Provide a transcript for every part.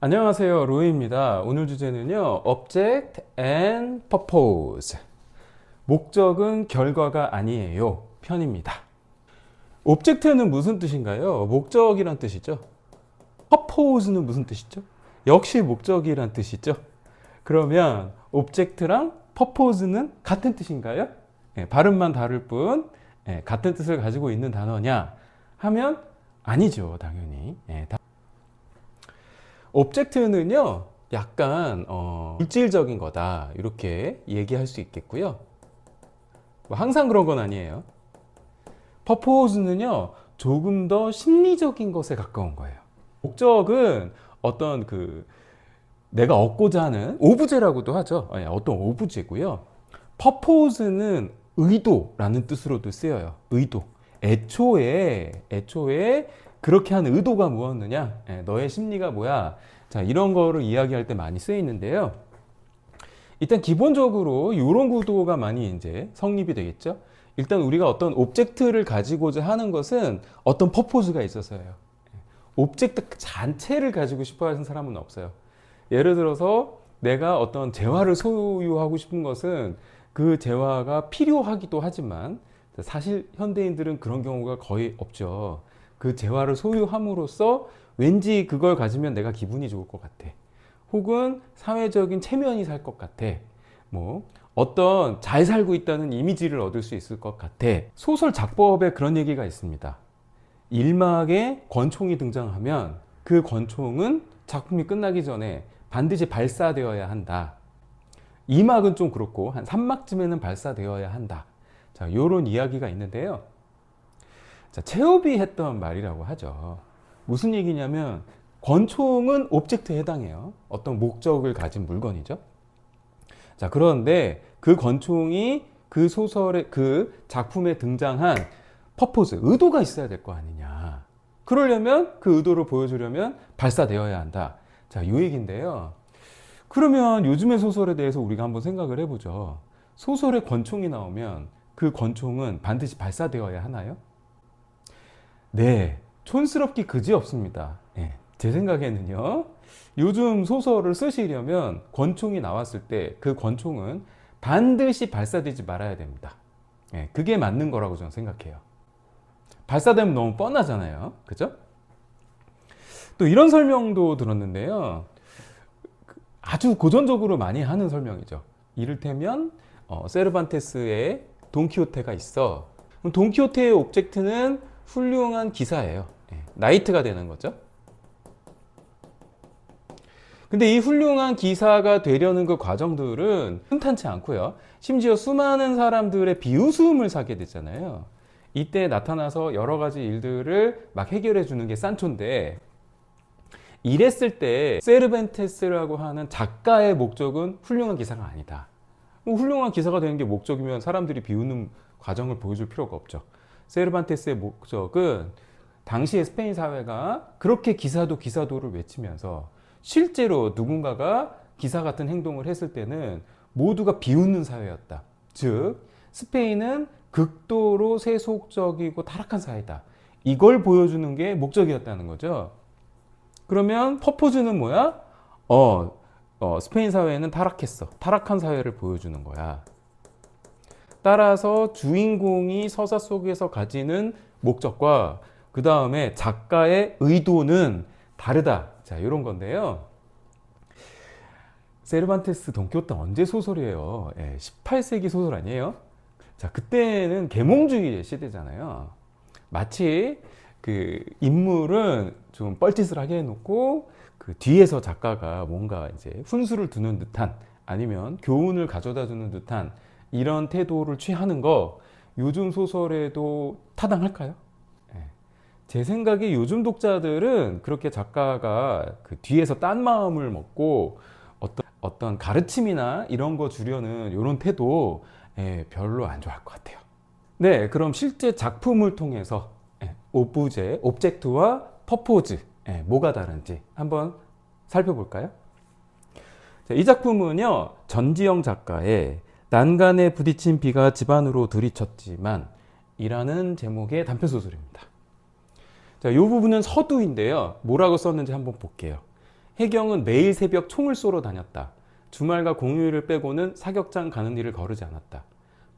안녕하세요. 로이입니다. 오늘 주제는요. Object and Purpose. 목적은 결과가 아니에요. 편입니다. 옵젝트는 무슨 뜻인가요? 목적이란 뜻이죠. Purpose는 무슨 뜻이죠? 역시 목적이란 뜻이죠. 그러면 옵젝트랑 Purpose는 같은 뜻인가요? 예, 발음만 다를 뿐 예, 같은 뜻을 가지고 있는 단어냐 하면 아니죠, 당연히. 예, 다- 옵젝트는요, 약간 어, 물질적인 거다 이렇게 얘기할 수 있겠고요. 뭐 항상 그런 건 아니에요. 퍼포즈는요, 조금 더 심리적인 것에 가까운 거예요. 목적은 어떤 그 내가 얻고자 하는 오브제라고도 하죠. 예, 어떤 오브제고요. 퍼포즈는 의도라는 뜻으로도 쓰여요. 의도. 애초에 애초에 그렇게 한 의도가 무엇느냐? 예, 너의 심리가 뭐야? 자, 이런 거를 이야기할 때 많이 쓰이는데요. 일단 기본적으로 이런 구도가 많이 이제 성립이 되겠죠. 일단 우리가 어떤 옵젝트를 가지고자 하는 것은 어떤 퍼포즈가 있어서예요. 옵젝트 자체를 가지고 싶어 하는 사람은 없어요. 예를 들어서 내가 어떤 재화를 소유하고 싶은 것은 그 재화가 필요하기도 하지만 사실 현대인들은 그런 경우가 거의 없죠. 그 재화를 소유함으로써 왠지 그걸 가지면 내가 기분이 좋을 것 같아. 혹은 사회적인 체면이 살 것 같아. 뭐 어떤 잘 살고 있다는 이미지를 얻을 수 있을 것 같아. 소설 작법에 그런 얘기가 있습니다. 일막에 권총이 등장하면 그 권총은 작품이 끝나기 전에 반드시 발사되어야 한다. 2막은 좀 그렇고 한 3막쯤에는 발사되어야 한다. 자, 요런 이야기가 있는데요. 자, 체업이 했던 말이라고 하죠. 무슨 얘기냐면 권총은 옵젝트에 해당해요. 어떤 목적을 가진 물건이죠. 자, 그런데 그 권총이 그 소설의 그 작품에 등장한 퍼포즈, 의도가 있어야 될 거 아니냐. 그러려면 그 의도를 보여주려면 발사되어야 한다. 자, 요 얘기인데요. 그러면 요즘의 소설에 대해서 우리가 한번 생각을 해보죠. 소설에 권총이 나오면 그 권총은 반드시 발사되어야 하나요? 네, 촌스럽기 그지 없습니다. 예, 제 생각에는요. 요즘 소설을 쓰시려면 권총이 나왔을 때 그 권총은 반드시 발사되지 말아야 됩니다. 예, 그게 맞는 거라고 저는 생각해요. 발사되면 너무 뻔하잖아요. 그죠? 또 이런 설명도 들었는데요. 그 아주 고전적으로 많이 하는 설명이죠. 이를테면 어, 세르반테스의 돈키호테가 있어. 돈키호테의 옵젝트는 훌륭한 기사예요. 예, 나이트가 되는 거죠. 근데 이 훌륭한 기사가 되려는 그 과정들은 순탄치 않고요. 심지어 수많은 사람들의 비웃음을 사게 되잖아요. 이때 나타나서 여러 가지 일들을 막 해결해 주는 게 산초인데 이랬을 때 세르벤테스라고 하는 작가의 목적은 훌륭한 기사가 아니다. 뭐 훌륭한 기사가 되는 게 목적이면 사람들이 비웃는 과정을 보여줄 필요가 없죠. 세르반테스의 목적은 당시의 스페인 사회가 그렇게 기사도 기사도를 외치면서 실제로 누군가가 기사 같은 행동을 했을 때는 모두가 비웃는 사회였다. 즉, 스페인은 극도로 세속적이고 타락한 사회다. 이걸 보여주는 게 목적이었다는 거죠. 그러면 퍼포즈는 뭐야? 어, 어, 스페인 사회는 타락했어. 타락한 사회를 보여주는 거야. 따라서 주인공이 서사 속에서 가지는 목적과 그 다음에 작가의 의도는 다르다. 자, 이런 건데요. 세르반테스 돈키호테 언제 소설이에요? 예, 18세기 소설 아니에요? 자, 그때는 계몽주의 시대잖아요. 마치 그 인물은 좀 뻘짓을 하게 해놓고 그 뒤에서 작가가 뭔가 이제 훈수를 두는 듯한 아니면 교훈을 가져다 주는 듯한 이런 태도를 취하는 거 요즘 소설에도 타당할까요? 예. 제 생각에 요즘 독자들은 그렇게 작가가 그 뒤에서 딴 마음을 먹고 어떤 어떤 가르침이나 이런 거 주려는 이런 태도 예, 별로 안 좋아할 것 같아요. 네, 그럼 실제 작품을 통해서 예, 오브제, 옵젝트와 퍼포즈 예, 뭐가 다른지 한번 살펴볼까요? 자, 이 작품은요 전지영 작가의 난간에 부딪힌 비가 집안으로 들이쳤지만 이라는 제목의 단편 소설입니다. 자, 이 부분은 서두인데요. 뭐라고 썼는지 한번 볼게요. 해경은 매일 새벽 총을 쏘러 다녔다. 주말과 공휴일을 빼고는 사격장 가는 일을 거르지 않았다.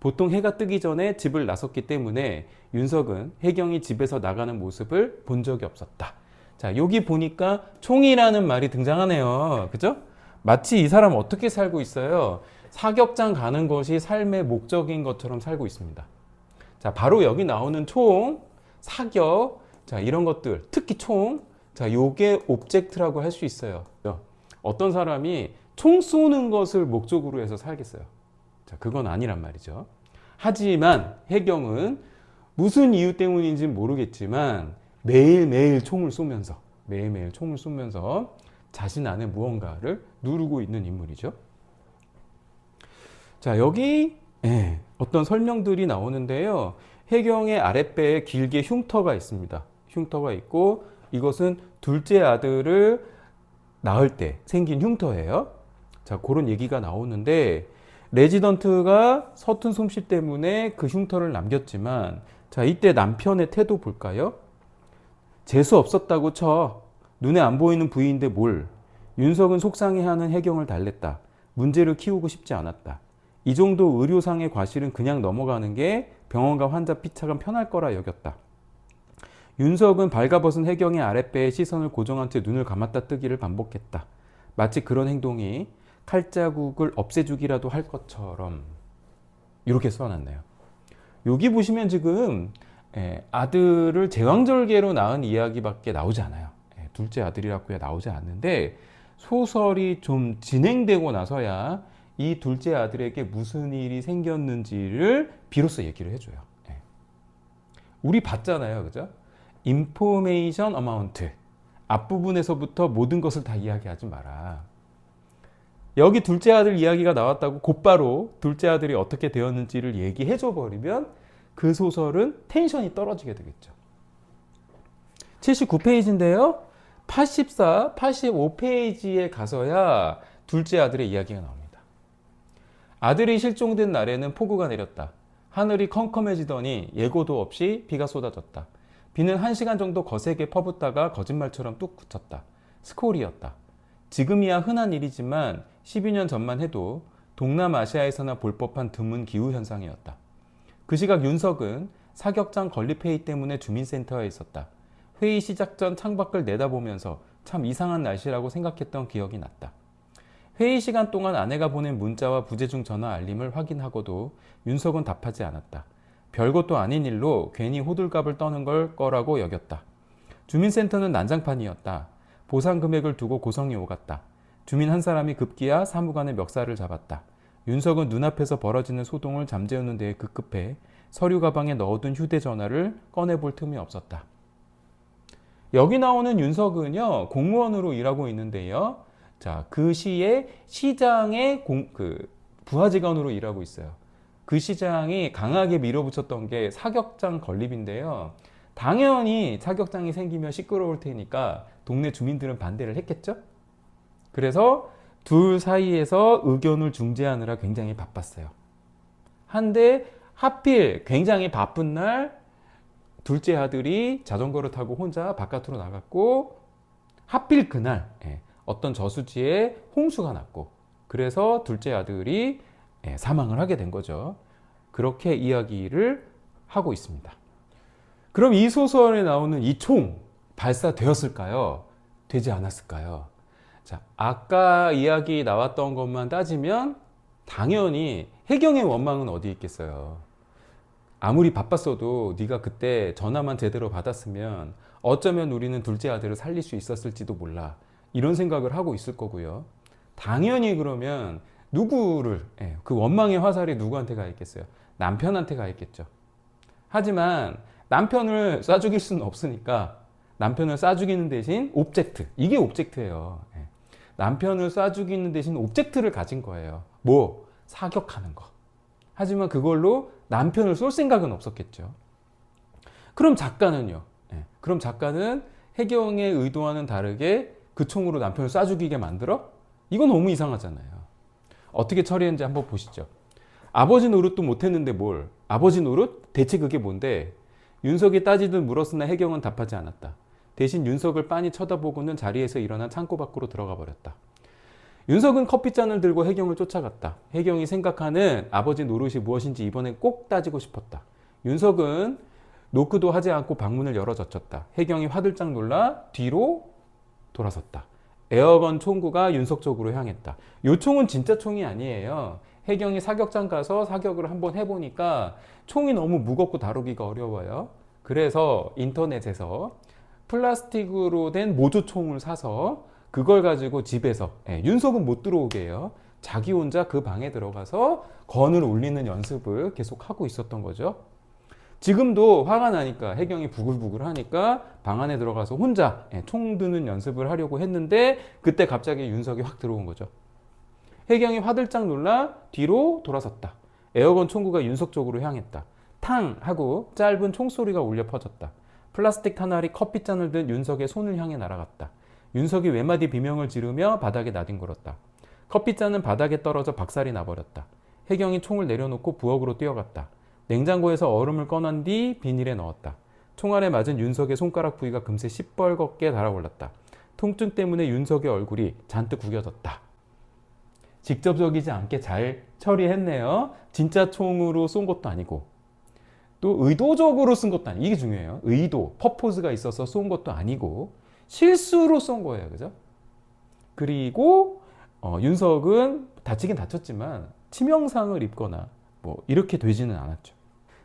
보통 해가 뜨기 전에 집을 나섰기 때문에 윤석은 해경이 집에서 나가는 모습을 본 적이 없었다. 자, 여기 보니까 총이라는 말이 등장하네요. 그죠? 마치 이 사람 어떻게 살고 있어요? 사격장 가는 것이 삶의 목적인 것처럼 살고 있습니다. 자, 바로 여기 나오는 총, 사격, 자, 이런 것들, 특히 총, 자, 요게 옵젝트라고 할 수 있어요. 어떤 사람이 총 쏘는 것을 목적으로 해서 살겠어요. 자, 그건 아니란 말이죠. 하지만 해경은 무슨 이유 때문인지 모르겠지만 매일매일 총을 쏘면서 매일매일 총을 쏘면서 자신 안에 무언가를 누르고 있는 인물이죠. 자, 여기 예, 어떤 설명들이 나오는데요. 해경의 아랫배에 길게 흉터가 있습니다. 흉터가 있고 이것은 둘째 아들을 낳을 때 생긴 흉터예요. 자, 그런 얘기가 나오는데 레지던트가 서툰 솜씨 때문에 그 흉터를 남겼지만 자, 이때 남편의 태도 볼까요? 재수 없었다고 쳐. 눈에 안 보이는 부위인데 뭘. 윤석은 속상해하는 해경을 달랬다. 문제를 키우고 싶지 않았다. 이 정도 의료상의 과실은 그냥 넘어가는 게 병원과 환자 피차가 편할 거라 여겼다. 윤석은 발가벗은 해경의 아랫배에 시선을 고정한 채 눈을 감았다 뜨기를 반복했다. 마치 그런 행동이 칼자국을 없애주기라도 할 것처럼 이렇게 써놨네요. 여기 보시면 지금 예, 아들을 제왕절개로 낳은 이야기밖에 나오지 않아요. 예, 둘째 아들이라고 나오지 않는데 소설이 좀 진행되고 나서야 이 둘째 아들에게 무슨 일이 생겼는지를 비로소 얘기를 해줘요. 예. 우리 봤잖아요, 그죠? 인포메이션 어마운트 앞부분에서부터 모든 것을 다 이야기하지 마라. 여기 둘째 아들 이야기가 나왔다고 곧바로 둘째 아들이 어떻게 되었는지를 얘기해 줘 버리면 그 소설은 텐션이 떨어지게 되겠죠. 79페이지인데요. 84, 85페이지에 가서야 둘째 아들의 이야기가 나옵니다. 아들이 실종된 날에는 폭우가 내렸다. 하늘이 컴컴해지더니 예고도 없이 비가 쏟아졌다. 비는 한 시간 정도 거세게 퍼붓다가 거짓말처럼 뚝 그쳤다. 스콜이었다. 지금이야 흔한 일이지만 12년 전만 해도 동남아시아에서나 볼 법한 드문 기후 현상이었다. 그 시각 윤석은 사격장 건립회의 때문에 주민센터에 있었다. 회의 시작 전 창밖을 내다보면서 참 이상한 날씨라고 생각했던 기억이 났다. 회의 시간 동안 아내가 보낸 문자와 부재중 전화 알림을 확인하고도 윤석은 답하지 않았다. 별것도 아닌 일로 괜히 호들갑을 떠는 걸 거라고 여겼다. 주민센터는 난장판이었다. 보상 금액을 두고 고성이 오갔다. 주민 한 사람이 급기야 사무관의 멱살을 잡았다. 윤석은 눈앞에서 벌어지는 소동을 잠재우는 데에 급급해 서류 가방에 넣어둔 휴대전화를 꺼내볼 틈이 없었다. 여기 나오는 윤석은요, 공무원으로 일하고 있는데요. 자, 그 시에 시장의 공, 그, 부하 직원으로 일하고 있어요. 그 시장이 강하게 밀어붙였던 게 사격장 건립인데요. 당연히 사격장이 생기면 시끄러울 테니까 동네 주민들은 반대를 했겠죠? 그래서 둘 사이에서 의견을 중재하느라 굉장히 바빴어요. 한데 하필 굉장히 바쁜 날 둘째 아들이 자전거를 타고 혼자 바깥으로 나갔고 하필 그날 예, 어떤 저수지에 홍수가 났고 그래서 둘째 아들이 예, 사망을 하게 된 거죠. 그렇게 이야기를 하고 있습니다. 그럼 이 소설에 나오는 이 총 발사되었을까요? 되지 않았을까요? 자, 아까 이야기 나왔던 것만 따지면 당연히 해경의 원망은 어디 있겠어요. 아무리 바빴어도 네가 그때 전화만 제대로 받았으면 어쩌면 우리는 둘째 아들을 살릴 수 있었을지도 몰라. 이런 생각을 하고 있을 거고요. 당연히 그러면 누구를 예, 그 원망의 화살이 누구한테 가 있겠어요? 남편한테 가 있겠죠. 하지만 남편을 쏴 죽일 수는 없으니까 남편을 쏴 죽이는 대신 옵젝트 이게 옵젝트예요. 예. 남편을 쏴 죽이는 대신 옵젝트를 가진 거예요. 뭐 사격하는 거. 하지만 그걸로 남편을 쏠 생각은 없었겠죠. 그럼 작가는요. 예. 그럼 작가는 해경의 의도와는 다르게 그 총으로 남편을 쏴 죽이게 만들어? 이건 너무 이상하잖아요. 어떻게 처리했는지 한번 보시죠. 아버지 노릇도 못했는데 뭘? 아버지 노릇? 대체 그게 뭔데? 윤석이 따지듯 물었으나 해경은 답하지 않았다. 대신 윤석을 빤히 쳐다보고는 자리에서 일어나 창고 밖으로 들어가 버렸다. 윤석은 커피잔을 들고 혜경을 쫓아갔다. 혜경이 생각하는 아버지 노릇이 무엇인지 이번엔 꼭 따지고 싶었다. 윤석은 노크도 하지 않고 방문을 열어 젖혔다. 혜경이 화들짝 놀라 뒤로 돌아섰다. 에어건 총구가 윤석 쪽으로 향했다. 요 총은 진짜 총이 아니에요. 혜경이 사격장 가서 사격을 한번 해보니까 총이 너무 무겁고 다루기가 어려워요. 그래서 인터넷에서 플라스틱으로 된 모조총을 사서 그걸 가지고 집에서 예, 윤석은 못 들어오게 해요. 자기 혼자 그 방에 들어가서 건을 올리는 연습을 계속 하고 있었던 거죠. 지금도 화가 나니까 혜경이 부글부글 하니까 방 안에 들어가서 혼자 예, 총 드는 연습을 하려고 했는데 그때 갑자기 윤석이 확 들어온 거죠. 혜경이 화들짝 놀라 뒤로 돌아섰다. 에어건 총구가 윤석 쪽으로 향했다. 탕 하고 짧은 총소리가 울려 퍼졌다. 플라스틱 탄알이 커피잔을 든 윤석의 손을 향해 날아갔다. 윤석이 외마디 비명을 지르며 바닥에 나뒹굴었다. 커피잔은 바닥에 떨어져 박살이 나버렸다. 혜경이 총을 내려놓고 부엌으로 뛰어갔다. 냉장고에서 얼음을 꺼낸 뒤 비닐에 넣었다. 총알에 맞은 윤석의 손가락 부위가 금세 시뻘겋게 달아올랐다. 통증 때문에 윤석의 얼굴이 잔뜩 구겨졌다. 직접적이지 않게 잘 처리했네요. 진짜 총으로 쏜 것도 아니고 또 의도적으로 쓴 것도 아니고 이게 중요해요. 의도, 퍼포즈가 있어서 쏜 것도 아니고 실수로 쏜 거예요. 그죠? 그리고 어, 윤석은 다치긴 다쳤지만 치명상을 입거나 뭐 이렇게 되지는 않았죠.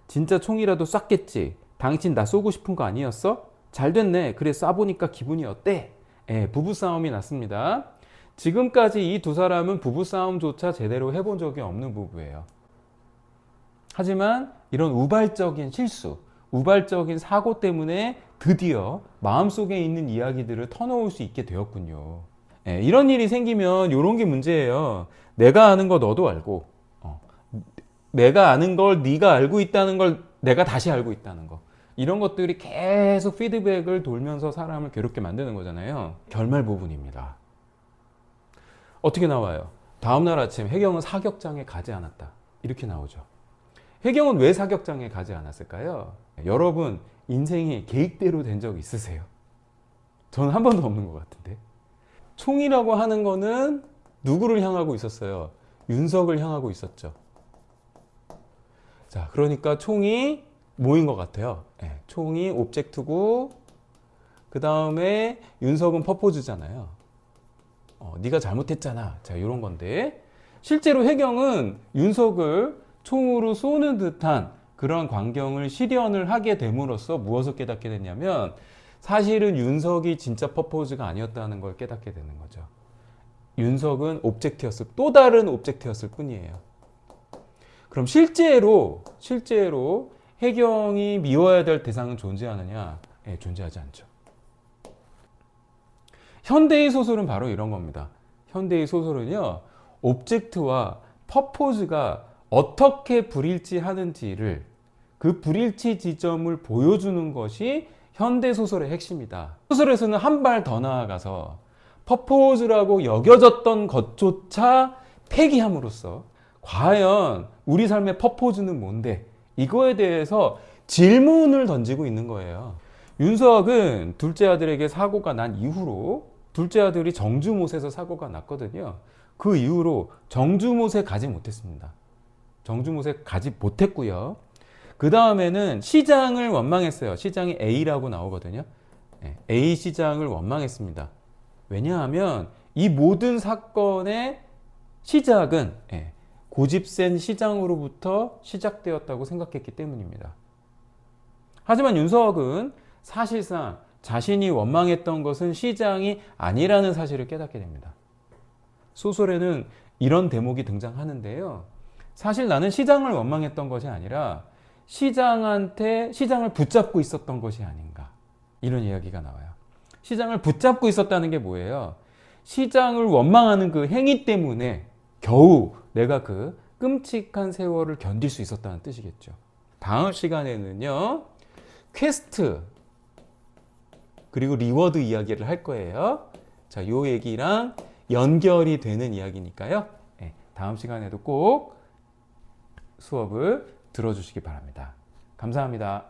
진짜 총이라도 쐈겠지. 당신 나 쏘고 싶은 거 아니었어? 잘 됐네. 그래 쏴보니까 기분이 어때? 예, 부부싸움이 났습니다. 지금까지 이 두 사람은 부부싸움조차 제대로 해본 적이 없는 부부예요. 하지만 이런 우발적인 실수, 우발적인 사고 때문에 드디어 마음속에 있는 이야기들을 터놓을 수 있게 되었군요. 예, 이런 일이 생기면 이런 게 문제예요. 내가 아는 거 너도 알고, 어, 내가 아는 걸 네가 알고 있다는 걸 내가 다시 알고 있다는 거. 이런 것들이 계속 피드백을 돌면서 사람을 괴롭게 만드는 거잖아요. 결말 부분입니다. 어떻게 나와요? 다음날 아침 혜경은 사격장에 가지 않았다. 이렇게 나오죠. 혜경은 왜 사격장에 가지 않았을까요? 여러분 인생이 계획대로 된 적 있으세요? 저는 한 번도 없는 것 같은데. 총이라고 하는 거는 누구를 향하고 있었어요? 윤석을 향하고 있었죠. 자, 그러니까 총이 뭐인 것 같아요? 네, 총이 옵젝트고 그 다음에 윤석은 퍼포즈잖아요. 어, 네가 잘못했잖아. 자, 이런 건데 실제로 혜경은 윤석을 총으로 쏘는 듯한 그런 광경을 실현을 하게 됨으로써 무엇을 깨닫게 됐냐면 사실은 윤석이 진짜 퍼포즈가 아니었다는 걸 깨닫게 되는 거죠. 윤석은 옵젝트였을 또 다른 옵젝트였을 뿐이에요. 그럼 실제로 실제로 혜경이 미워야 될 대상은 존재하느냐? 예, 존재하지 않죠. 현대의 소설은 바로 이런 겁니다. 현대의 소설은요, 옵젝트와 퍼포즈가 어떻게 불일치하는지를 그 불일치 지점을 보여주는 것이 현대 소설의 핵심이다. 소설에서는 한 발 더 나아가서 퍼포즈라고 여겨졌던 것조차 폐기함으로써 과연 우리 삶의 퍼포즈는 뭔데? 이거에 대해서 질문을 던지고 있는 거예요. 윤석은 둘째 아들에게 사고가 난 이후로 둘째 아들이 정주못에서 사고가 났거든요. 그 이후로 정주못에 가지 못했습니다. 정주못에 가지 못했고요. 그 다음에는 시장을 원망했어요. 시장이 A라고 나오거든요. 네, A 시장을 원망했습니다. 왜냐하면 이 모든 사건의 시작은 예, 고집센 시장으로부터 시작되었다고 생각했기 때문입니다. 하지만 윤석은 사실상 자신이 원망했던 것은 시장이 아니라는 사실을 깨닫게 됩니다. 소설에는 이런 대목이 등장하는데요. 사실 나는 시장을 원망했던 것이 아니라 시장한테 시장을 붙잡고 있었던 것이 아닌가. 이런 이야기가 나와요. 시장을 붙잡고 있었다는 게 뭐예요? 시장을 원망하는 그 행위 때문에 겨우 내가 그 끔찍한 세월을 견딜 수 있었다는 뜻이겠죠. 다음 시간에는요, 퀘스트, 그리고 리워드 이야기를 할 거예요. 자, 요 얘기랑 연결이 되는 이야기니까요. 네, 다음 시간에도 꼭 수업을 들어주시기 바랍니다. 감사합니다.